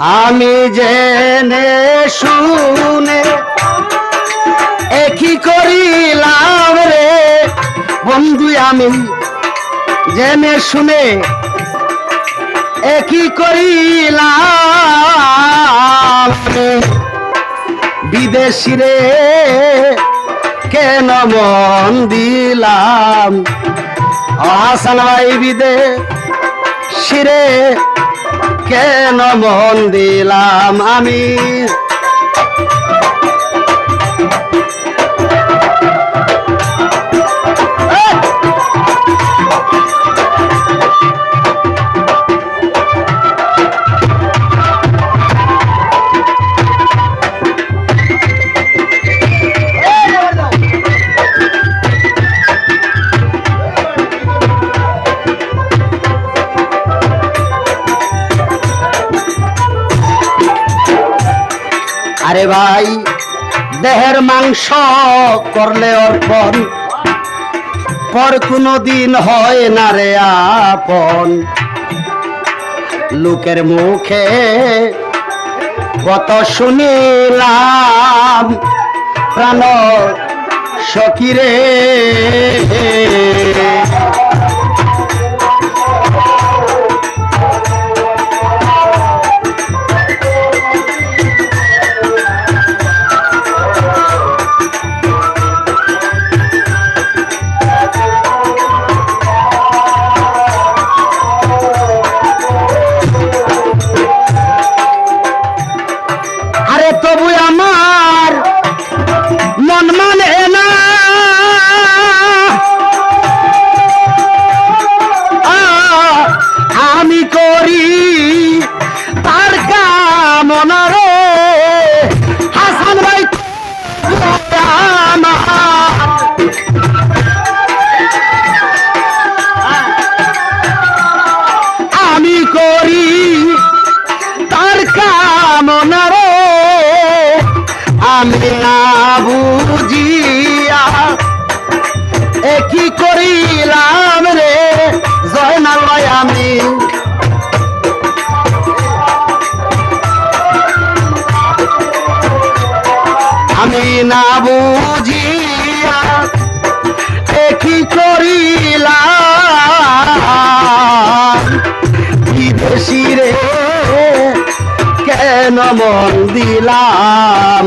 আমি জেনে শুনে একই করিলাম রে বন্ধু, আমি জেনে শুনে একই করিলাম। বিদেশি রে, কেন মন দিলাম হাসান ভাই বিদেশি রে কেন মন দিলাম আমি? আরে ভাই, দেহের মাংস করলে অর্পণ। পর কোনো দিন হয় না রে আপন। লোকের মুখে কত শুনিলাম, প্রাণ সকিরে আমি না বুঝিয়া একই করিলাম রে জয়নালয় আমি আমি? না বুঝিয়া একই করিলাম? বিদেশি রে, কেন মন দিলাম?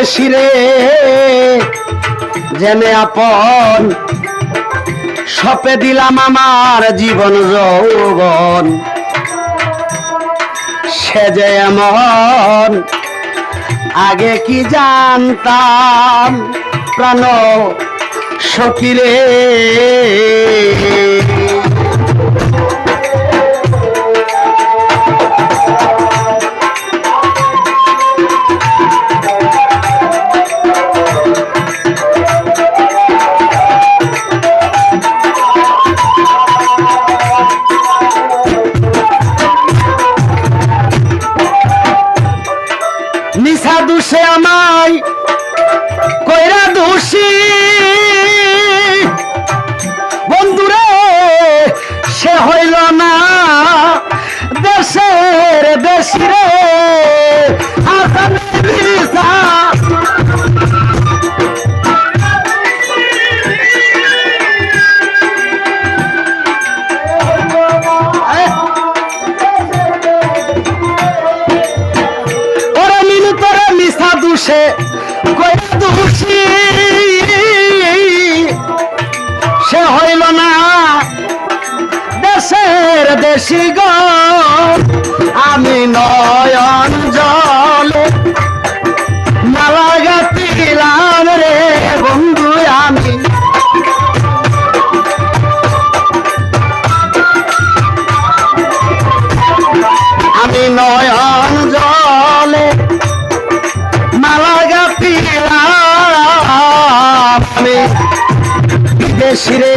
বিদেশি রে। জেনে আপন, সপে দিলাম আমার জীবন যৌবন। সে যে এমন, আগে কি জানতাম? প্রাণ সকিরে না দেশের দেশি রে আসামের নিশা ওরে মিনু তোরে মিশা দুষে। দেশি গ। আমি নয়ন জলে। মালা গাতিলাম রে বন্ধু আমি। আমি নয়ন জলে। মালা আমি। দেশি রে।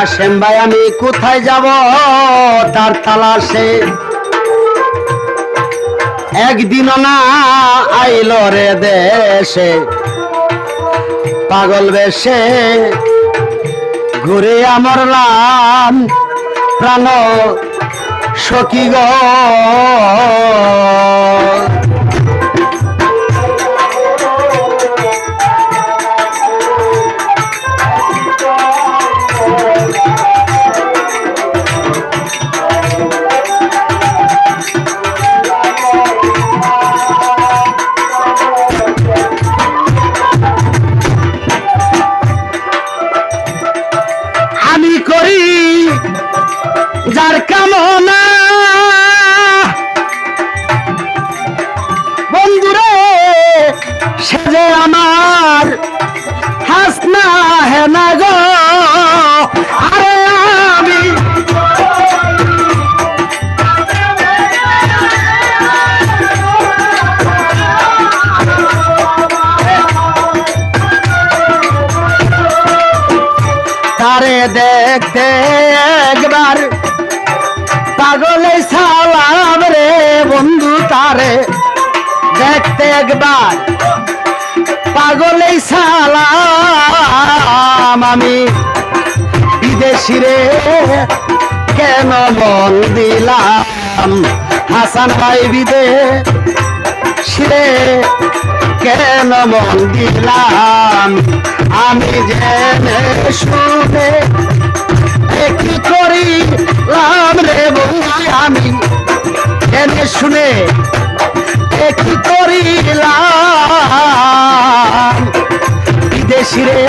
কাশেম ভাই, আমি কোথায় যাব? তার তালাশে। একদিনও না আইল রে দেশে। পাগল বেশে ঘুরে আমার লাম প্রাণ সখী গো। যার কামনা। বন্ধুরে সে যে আমার হাসনা হেনা গো। আরে আমি তারে দেখতে একবার পাগলে সালাম রে বন্ধু তারে। দেখতে একবার পাগলে সালাম আমি। বিদেশি রে, কেন মন দিলাম? হাসান ভাই বিদেশি রে, কেন মন দিলাম? আমি জেনে শুনে কি করিলাম রে বন্ধু আমি জেনে শুনে কি করিলাম? বিদেশি রে,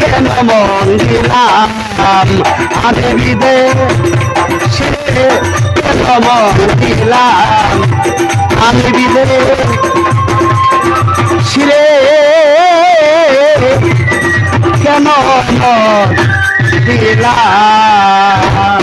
কেন মন দিলাম আমি বিদেশি রে, কেন মন দিলাম আমি বিদেশি রে, কেন মন দিলাম